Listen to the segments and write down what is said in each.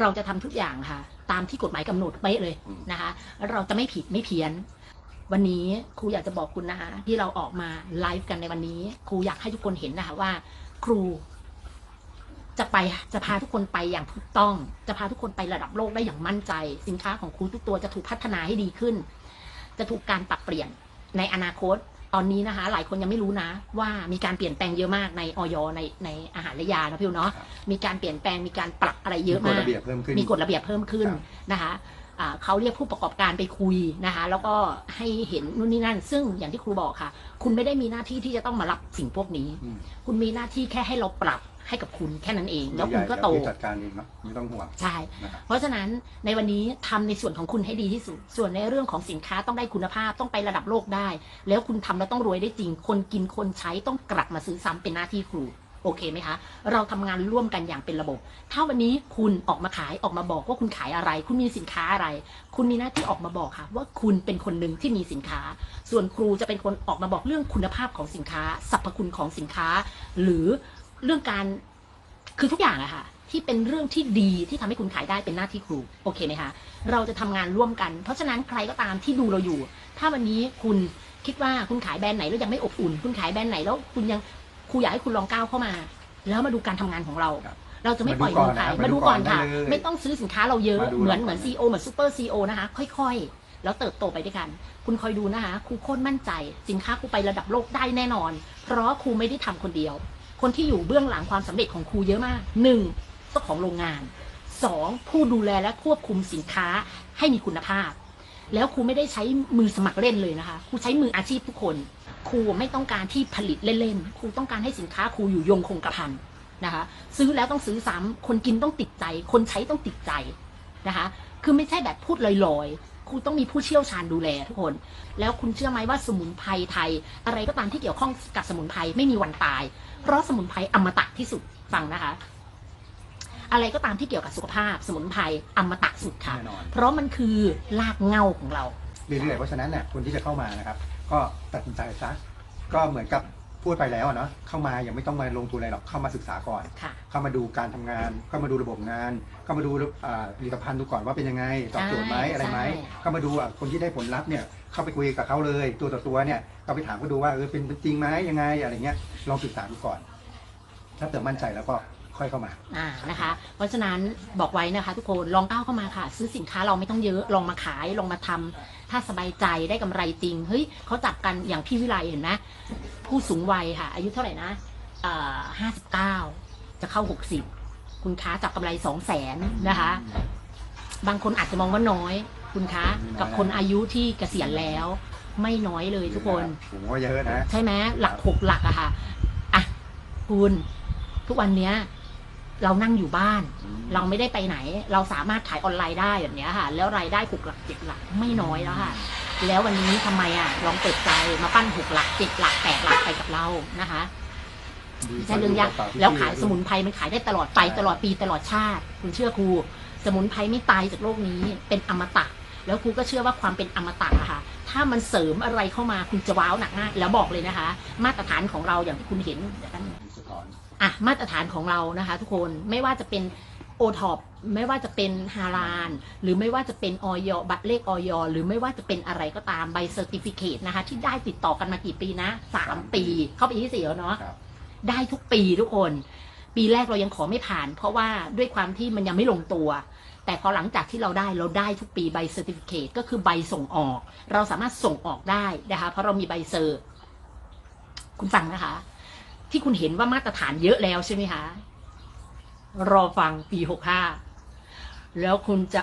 เราจะทำทุกอย่างค่ะ ตามที่กฎหมายกำหนดเป๊ะเลยอืมนะคะ เราจะไม่ผิดไม่เพี้ยน วันนี้ครูอยากจะบอกคุณนะคะที่เราออกมาไลฟ์กันในวันนี้ครูอยากให้ทุกคนเห็นนะคะว่า ครู จะไปจะพาทุกคนไปอย่างถูกต้อง จะพาทุกคนไประดับโลกได้อย่างมั่นใจ สินค้าของครูทุกตัวจะถูกพัฒนาให้ดีขึ้น จะถูกการปรับเปลี่ยนในอนาคต ตอนนี้นะคะ หลายคนยังไม่รู้นะ ว่ามีการเปลี่ยนแปลงเยอะมากในออยในในอาหารและยานะพี่วเนาะครับมีการเปลี่ยนแปลงมีการปรับอะไรเยอะมีกฎมากระเบียบเพิ่มขึ้นมีกฎระเบียบเพิ่มขึ้นครับนะคะอ่าเขาเรียกผู้ประกอบการไปคุยนะคะ แล้วก็ให้เห็นนู่นนี่นั่น ซึ่งอย่างที่ครูบอกค่ะ คุณไม่ได้มีหน้าที่ที่จะต้องมารับสิ่งพวกนี้อืมคุณมีหน้าที่แค่ให้เราปรับ ให้กับคุณแค่นั้นเอง แล้วคุณก็โตเดี๋ยวพี่จัดการเองเนาะไม่ต้องห่วงใช่นะครับเพราะฉะนั้นในวันนี้ทำในส่วนของคุณให้ดีที่สุด ส่วนในเรื่องของสินค้าต้องได้คุณภาพต้องไประดับโลกได้ แล้วคุณทำแล้วต้องรวยได้จริง คนกินคนใช้ต้องกลับมาซื้อซ้ำเป็นหน้าที่ครูโอเคไหมคะ เราทำงานร่วมกันอย่างเป็นระบบ ถ้าวันนี้คุณออกมาขายออกมาบอกว่าคุณขายอะไร คุณมีสินค้าอะไร คุณมีหน้าที่ออกมาบอกค่ะ ว่าคุณเป็นคนหนึ่งที่มีสินค้า ส่วนครูจะเป็นคนออกมาบอกเรื่องคุณภาพของสินค้า สรรพคุณของสินค้า หรือ เรื่องการคือทุกอย่างอะค่ะ ที่เป็นเรื่องที่ดีที่ทำให้คุณขายได้เป็นหน้าที่ครูโอเคไหมคะเราจะทำงานร่วมกัน เพราะฉะนั้นใครก็ตามที่ดูเราอยู่ ถ้าวันนี้คุณคิดว่าคุณขายแบรนด์ไหนแล้วยังไม่อบอุ่น คุณขายแบรนด์ไหนแล้วคุณยังครูอยากให้คุณลองก้าวเข้ามา แล้วมาดูการทำงานของเราครับเราจะไม่ปล่อยมาดูมืก่อนอขายนะมาดูมาดูก่อนก่อนค่ะได้เลยไม่ต้องซื้อสินค้าเราเยอะมาดูเหมือนก่อนเหมือนซีโอเหมือนซูเปอร์ซีโอนะคะ ค่อยๆ แล้วเติบโตไปด้วยกัน คุณคอยดูนะคะครูโคตรมั่นใจ สินค้าครูไประดับโลกได้แน่นอน เพราะครูไม่ได้ทำคนเดียว คนที่อยู่เบื้องหลังความสำเร็จของครูเยอะมากหนึ่งเจ้าของโรงงานสองผู้ดูแลและควบคุมสินค้าให้มีคุณภาพ แล้วครูไม่ได้ใช้มือสมัครเล่นเลยนะคะครูใช้มืออาชีพทุกคนครูไม่ต้องการที่ผลิตเล่นๆครูต้องการให้สินค้าครูอยู่ยงคงกระพันนะคะซื้อแล้วต้องซื้อซ้ำคนกินต้องติดใจ คนใช้ต้องติดใจนะคะคือไม่ใช่แบบพูดลอยๆ ครูต้องมีผู้เชี่ยวชาญดูแลทุกคน แล้วคุณเชื่อไหมว่าสมุนไพรไทย อะไรก็ตามที่เกี่ยวข้องกับสมุนไพรไม่มีวันตาย เพราะสมุนไพรอมตะที่สุดฟังนะคะ อะไรก็ตามที่เกี่ยวกับสุขภาพ สมุนไพรอมตะสุดค่ะ แน่นอน เพราะมันคือรากเหง้าของเรา เรื่อยๆเพราะฉะนั้นเนี่ยคนที่จะเข้ามานะครับ ก็ตัดสินใจซะก็เหมือนกับ พูดไปแล้วอะเนาะเข้ามายังไม่ต้องมาลงทุนอะไรหรอกเข้ามาศึกษาก่อน ค่ะ เข้ามาดูการทำงาน เข้ามาดูระบบงาน เข้ามาดูอ่าผลิตภัณฑ์ดูก่อนว่าเป็นยังไงตอบโจทย์ไหมใช่อะไรไหมใช่ เข้ามาดูอะคนที่ได้ผลลัพธ์เนี่ยเข้าไปคุยกับเขาเลย ตัวต่อตัวเนี่ยก็ไปถามเขาดูว่าเออเป็นจริงไหมยังไงอะไรเงี้ยลองศึกษาดูก่อน ถ้าเติมมั่นใจแล้วก็ ค่อยเข้ามา อ่านะคะ เพราะฉะนั้นบอกไว้นะคะ ทุกคนลองก้าวเข้ามาค่ะ ซื้อสินค้าเราไม่ต้องเยอะลองมาขายลองมาทำถ้าสบายใจได้กำไรจริงเฮ้ยเขาจับกันอย่างพี่วิไลเห็นไหมผู้สูงวัยค่ะ อายุเท่าไหร่นะอ่าห้าสิบเก้าจะเข้าหกสิบคุณค้าจับกำไรสองแสนนะคะ บางคนอาจจะมองว่าน้อย คุณคะไม่น้อยกับคนอายุที่เกษียณแล้ว ไม่น้อยเลยทุกคน ผมว่าเยอะนะ ใช่ไหมหลักหกหลักอะค่ะอะคุณทุกวันเนี้ย เรานั่งอยู่บ้าน เราไม่ได้ไปไหน เราสามารถขายออนไลน์ได้แบบเนี้ยค่ะ แล้วรายได้หกหลักเจ็ดหลักไม่น้อยแล้วค่ะ แล้ววันนี้ทำไมอะลองเปิดใจมาปั้นหกหลักเจ็ดหลักแปดหลักไปกับเรานะคะไม่ใช่เรื่องยากแล้วขายสมุนไพรมันขายได้ตลอดไปตลอดปีตลอดชาติ คุณเชื่อครู สมุนไพรไม่ตายจากโลกนี้เป็นอมตะ แล้วครูก็เชื่อว่าความเป็นอมตะอะค่ะ ถ้ามันเสริมอะไรเข้ามาคุณจะว้าวหนักมากแล้วบอกเลยนะคะ มาตรฐานของเราอย่างที่คุณเห็นเดี๋ยวกันงสะท้อน อะมาตรฐานของเรานะคะ ทุกคนไม่ว่าจะเป็นโอท็อปไม่ว่าจะเป็นฮาลาน หรือไม่ว่าจะเป็นออยบัตรเลขออยหรือไม่ว่าจะเป็นอะไรก็ตามใบเซอร์ติฟิเคนะคะ ที่ได้ติดต่อกันมากี่ปีนะสามปี เข้าไปที่สี่แล้วเนาะครับได้ทุกปีทุกคน ปีแรกเรายังขอไม่ผ่าน เพราะว่าด้วยความที่มันยังไม่ลงตัว แต่พอหลังจากที่เราได้เราได้ทุกปีใบเซอร์ติฟิเคก็คือใบส่งออก เราสามารถส่งออกได้นะคะ เพราะเรามีใบเซอร์ คุณฟังนะคะ ที่คุณเห็นว่ามาตรฐานเยอะแล้วใช่ไหมคะ รอฟังปีหกห้าแล้วคุณจะ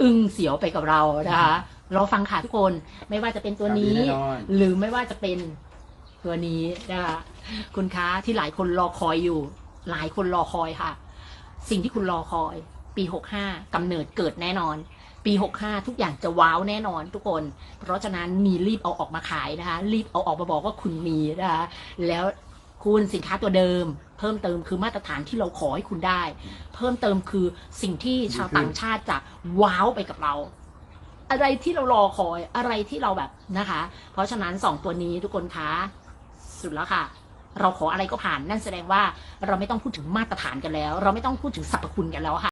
อึ้งเสียวไปกับเรานะคะรอฟังค่ะทุกคนไม่ว่าจะเป็นตัวนี้ข่าวดีแน่นอน หรือไม่ว่าจะเป็นตัวนี้นะคะคุณค้าที่หลายคนรอคอยอยู่ หลายคนรอคอยค่ะ สิ่งที่คุณรอคอย ปีหกห้ากำเนิดเกิดแน่นอน ปีหกห้าทุกอย่างจะว้าวแน่นอนทุกคน เพราะฉะนั้นมีรีบเอาออกมาขายนะคะ รีบเอาออกมาบอกว่าคุณมีนะคะ แล้วคุณสินค้าตัวเดิม เพิ่มเติมคือมาตรฐานที่เราขอให้คุณได้ เพิ่มเติมคือสิ่งที่ชาวต่างชาติจะว้าวไปกับเรา อะไรที่เรารอคอยอะไรที่เราแบบนะคะ เพราะฉะนั้นสองตัวนี้ทุกคนคะสุดแล้วค่ะเราขออะไรก็ผ่านนั่นแสดงว่าเราไม่ต้องพูดถึงมาตรฐานกันแล้ว เราไม่ต้องพูดถึงสรรพคุณกันแล้วค่ะ